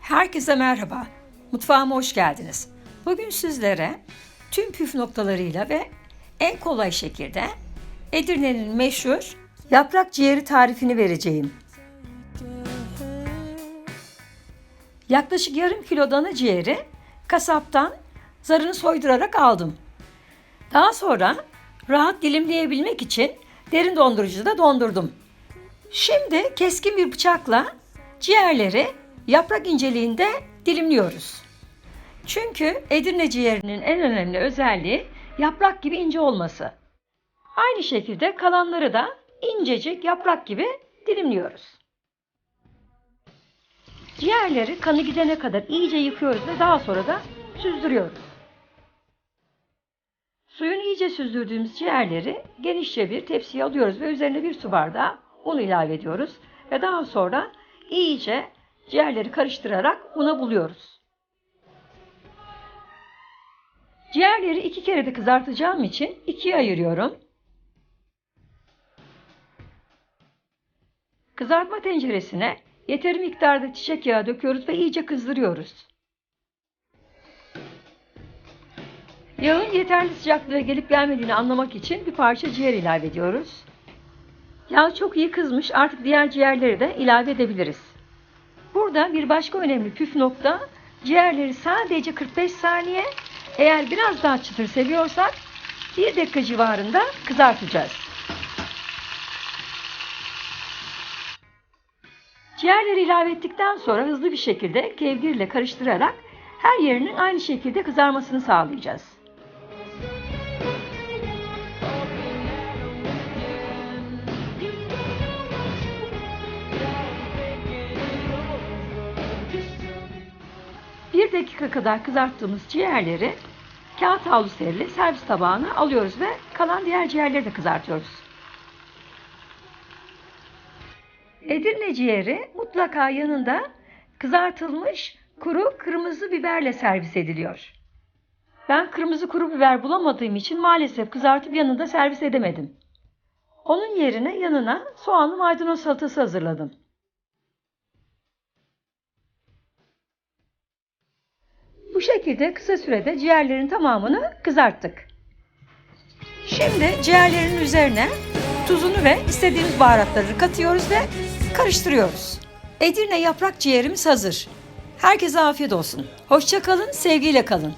Herkese merhaba. Mutfağıma hoş geldiniz. Bugün sizlere tüm püf noktalarıyla ve en kolay şekilde Edirne'nin meşhur yaprak ciğeri tarifini vereceğim. Yaklaşık yarım kilo dana ciğeri kasaptan zarını soydurarak aldım. Daha sonra rahat dilimleyebilmek için derin dondurucuda dondurdum. Şimdi keskin bir bıçakla ciğerleri yaprak inceliğinde dilimliyoruz. Çünkü Edirne ciğerinin en önemli özelliği yaprak gibi ince olması. Aynı şekilde kalanları da incecik yaprak gibi dilimliyoruz. Ciğerleri kanı gidene kadar iyice yıkıyoruz ve daha sonra da süzdürüyoruz. Suyunu iyice süzdürdüğümüz ciğerleri genişçe bir tepsiye alıyoruz ve üzerine bir su bardağı un ilave ediyoruz. Ve daha sonra iyice ciğerleri karıştırarak una buluyoruz. Ciğerleri iki kere de kızartacağım için ikiye ayırıyorum. Kızartma tenceresine yeteri miktarda çiçek yağı döküyoruz ve iyice kızdırıyoruz. Yağın yeterli sıcaklığa gelip gelmediğini anlamak için bir parça ciğer ilave ediyoruz. Yağ çok iyi kızmış artık diğer ciğerleri de ilave edebiliriz. Burada bir başka önemli püf nokta ciğerleri sadece 45 saniye eğer biraz daha çıtır seviyorsak 1 dakika civarında kızartacağız. Ciğerleri ilave ettikten sonra hızlı bir şekilde kevgirle karıştırarak her yerinin aynı şekilde kızarmasını sağlayacağız. Bir dakika kadar kızarttığımız ciğerleri kağıt havlu serili servis tabağına alıyoruz ve kalan diğer ciğerleri de kızartıyoruz. Edirne ciğeri mutlaka yanında kızartılmış kuru kırmızı biberle servis ediliyor. Ben kırmızı kuru biber bulamadığım için maalesef kızartıp yanında servis edemedim. Onun yerine yanına soğanlı maydanoz salatası hazırladım. Şekilde kısa sürede ciğerlerin tamamını kızarttık. Şimdi ciğerlerin üzerine tuzunu ve istediğimiz baharatları katıyoruz ve karıştırıyoruz. Edirne yaprak ciğerimiz hazır. Herkese afiyet olsun. Hoşça kalın, sevgiyle kalın.